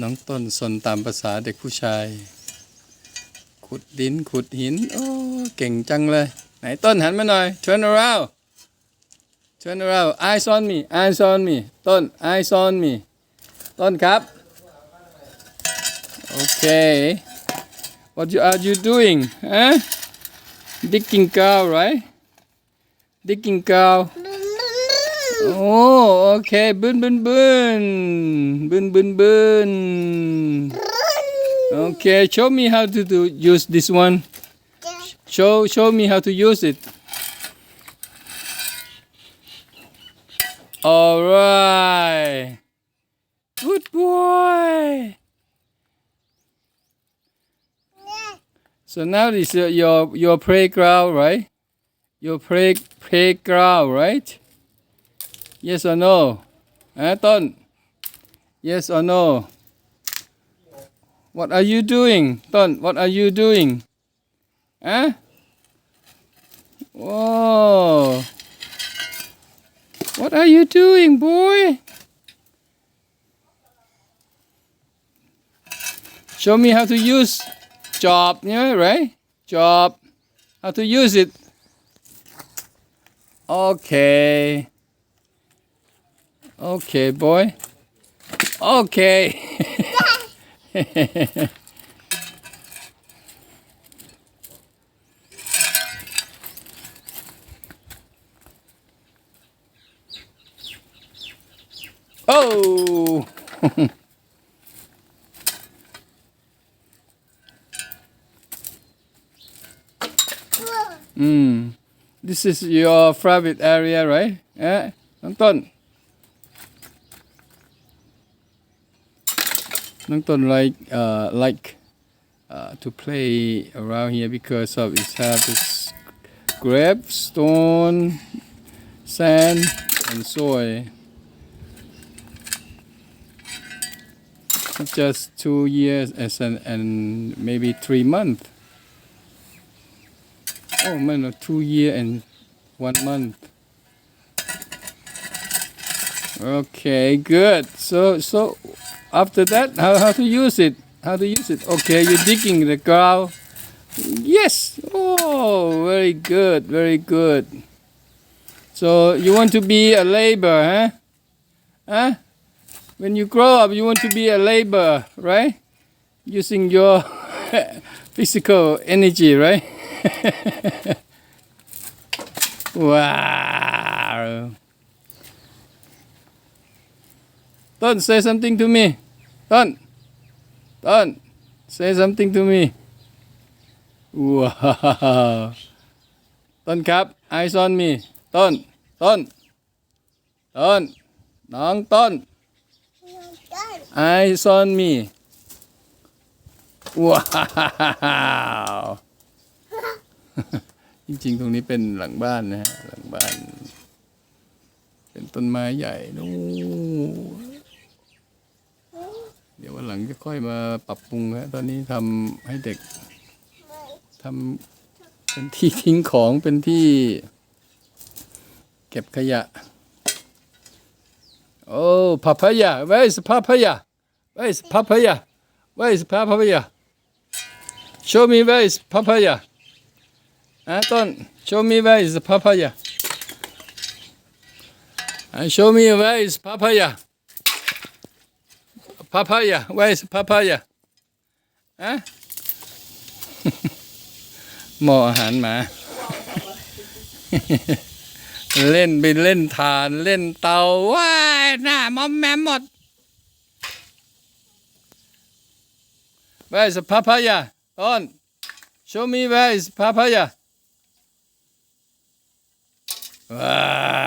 น้องต้นสนตามภาษาเด็กผู้ชาย ขุดดินขุดหิน โอ้ เก่งจังเลย ไหนต้นหันมาหน่อย turn around turn around eyes on me eyes on me ต้น eyes on me ต้นครับ โอเค what you are you doing huh digging cow right digging cow โอ้โอเคบึนบึนบึนบึนบึนบึน Okay, show me how to do use this one. Show show me how to use it. All right. Good boy. So now this is your your playground, right? Your play playground, right? Yes or no? Eh, Ton? Yes or no? What are you doing, Ton? What are you doing? Huh? Whoa. What are you doing, boy? Show me how to use job, yeah, right? Job. How to use it. Okay. Okay, boy. Okay. oh! mm. This is your private area, right? Eh? น้ Nongton like uh, like uh, to play around here because of its have this grab, stone, sand, and soil. Just two years as an, and maybe three months. Oh man, two year and one month. Okay, good. So so after that, how, how to use it? How to use it? Okay, you're digging the ground. Yes. Oh, very good, very good. So you want to be a labor, huh? Huh? When you grow up, you want to be a labor, right? Using your physical energy, right? wow. Don't say something to me. Don't. Don't. Say something to me. Wow. ต้นครับ eyes on me ต้น ต้น ต้น น้องต้น eyes on me ว้าวจริงๆ ตรงนี้เป็นหลังบ้านนะฮะ หลังบ้าน เป็นต้นไม้ใหญ่นู่น เดี๋ยววันหลังจะค่อยมาปรับปรุงฮะตอนนี้ทำให้เด็กทำเป็นที่ทิ้งของเป็นที่เก็บขยะ โอ้พาพยาไว้สพาพยาไว้สพาพยาไว้สพาพยา show me where is papaya อะต้น show me where is papaya อะ show me where is papaya papaya where is papaya อะหม้ออาหารหมา เล่นไปเล่นฐานเล่นเตาว้ายหน้ามอมแมมหมด Where is the papaya? On. Show me where is papaya. Wow.